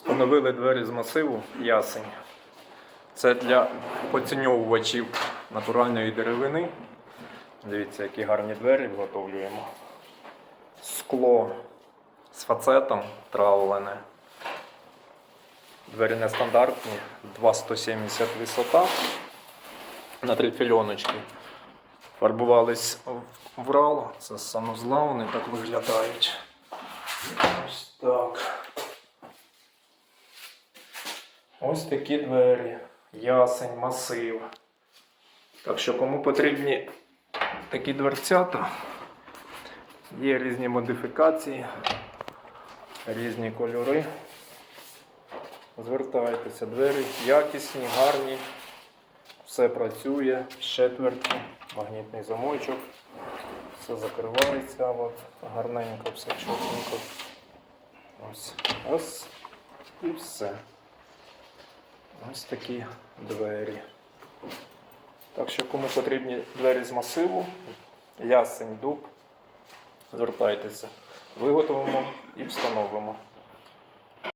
Встановили двері з масиву ясень. Це для поціньовувачів натуральної деревини. Дивіться, які гарні двері виготовлюємо. Скло з фацетом травлене. Двері нестандартні, 2,170 висота на три фільоночки. Фарбувались в- в це з санузла, вони так виглядають. Ось так. Ось такі двері. Ясень, масив. Так що, кому потрібні такі дверцята, є різні модифікації, різні кольори. Звертайтеся, двері якісні, гарні, все працює, щетверті, магнітний замочок, все закривається, от, гарненько, все чотенько. Ось, ось і все. Ось такі двері. Так що, кому потрібні двері з масиву, ясень, дуб, звертайтеся. Виготовимо і встановимо.